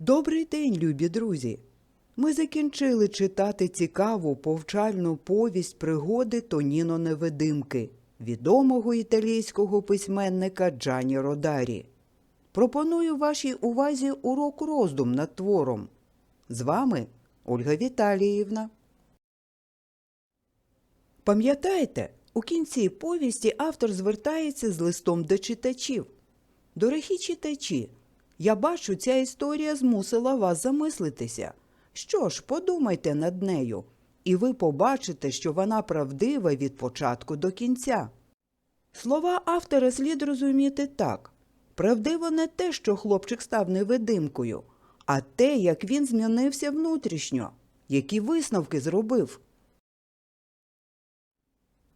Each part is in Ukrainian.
Добрий день, любі друзі! Ми закінчили читати цікаву повчальну повість пригоди Тоніно Невидимки, відомого італійського письменника Джані Родарі. Пропоную вашій увазі урок роздум над твором. З вами Ольга Віталіївна. Пам'ятаєте, у кінці повісті автор звертається з листом до читачів. Дорогі читачі, я бачу, ця історія змусила вас замислитися. Що ж, подумайте над нею, і ви побачите, що вона правдива від початку до кінця. Слова автора слід розуміти так. Правдиво не те, що хлопчик став невидимкою, а те, як він змінився внутрішньо, які висновки зробив.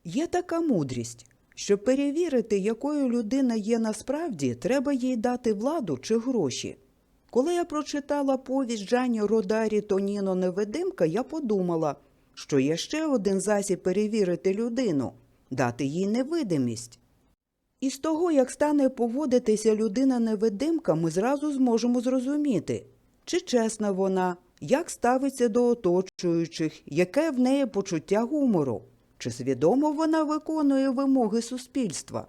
Є така мудрість. Щоб перевірити, якою людина є насправді, треба їй дати владу чи гроші. Коли я прочитала повість Джані Родарі Тоніно Невидимка, я подумала, що є ще один засіб перевірити людину дати їй невидимість. І з того, як стане поводитися людина-невидимка, ми зразу зможемо зрозуміти, чи чесна вона, як ставиться до оточуючих, яке в неї почуття гумору, чи свідомо вона виконує вимоги суспільства.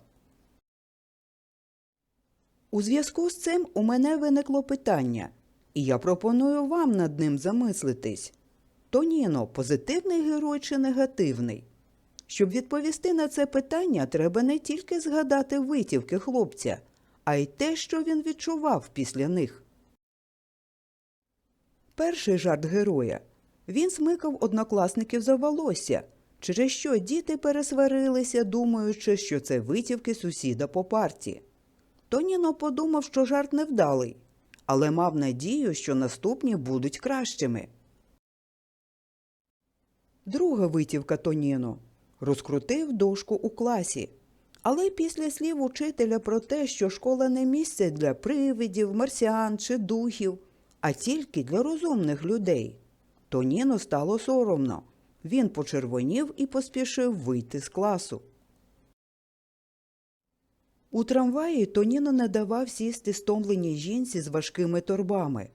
У зв'язку з цим у мене виникло питання, і я пропоную вам над ним замислитись. Тоніно позитивний герой чи негативний? Щоб відповісти на це питання, треба не тільки згадати витівки хлопця, а й те, що він відчував після них. Перший жарт героя. Він смикав однокласників за волосся, через що діти пересварилися, думаючи, що це витівки сусіда по парті. Тоніно подумав, що жарт невдалий, але мав надію, що наступні будуть кращими. Друга витівка Тоніно розкрутив дошку у класі. Але після слів учителя про те, що школа не місце для привидів, марсіан чи духів, а тільки для розумних людей, Тоніно стало соромно. Він почервонів і поспішив вийти з класу. У трамваї Тоніно не давав сісти стомленій жінці з важкими торбами.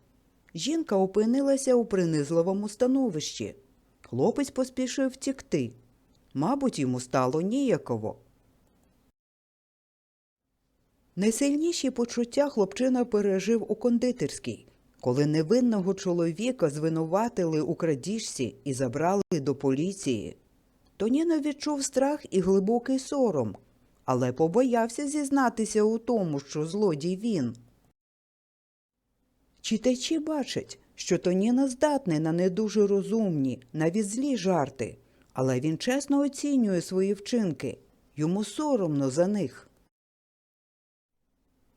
Жінка опинилася у принизливому становищі. Хлопець поспішив втікти. Мабуть, йому стало ніяково. Найсильніші почуття хлопчина пережив у кондитерській, коли невинного чоловіка звинуватили у крадіжці і забрали до поліції. Тоніно відчув страх і глибокий сором, але побоявся зізнатися у тому, що злодій він. Читачі бачать, що Тоніно здатний на не дуже розумні, навіть злі жарти, але він чесно оцінює свої вчинки, йому соромно за них.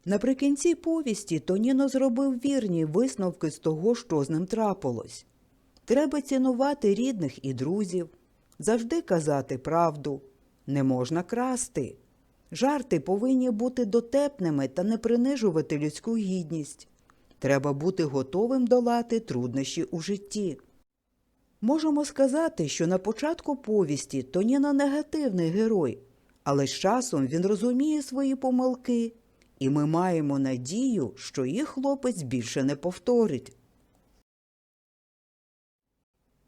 Наприкінці повісті Тоніно зробив вірні висновки з того, що з ним трапилось. Треба цінувати рідних і друзів, завжди казати правду, не можна красти. Жарти повинні бути дотепними та не принижувати людську гідність. Треба бути готовим долати труднощі у житті. Можемо сказати, що на початку повісті Тоніно негативний герой, але з часом він розуміє свої помилки, і ми маємо надію, що їх хлопець більше не повторить.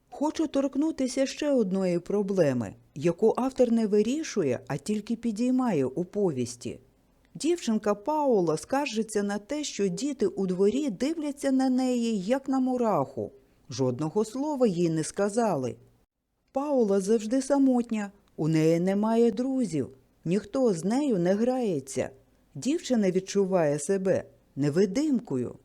Хочу торкнутися ще одної проблеми, яку автор не вирішує, а тільки підіймає у повісті. Дівчинка Паула скаржиться на те, що діти у дворі дивляться на неї, як на мураху. Жодного слова їй не сказали. Паула завжди самотня, у неї немає друзів, ніхто з нею не грається. Дівчина відчуває себе невидимкою.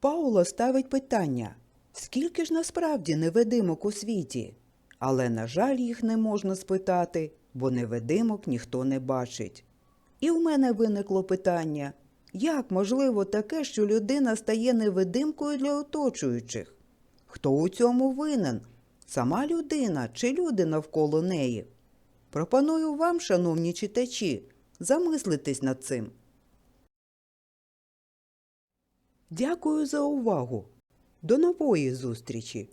Паула ставить питання скільки ж насправді невидимок у світі? Але, на жаль, їх не можна спитати, бо невидимок ніхто не бачить. І в мене виникло питання як можливо таке, що людина стає невидимкою для оточуючих? Хто у цьому винен? Сама людина чи люди навколо неї? Пропоную вам, шановні читачі, замислитись над цим. Дякую за увагу. До нової зустрічі!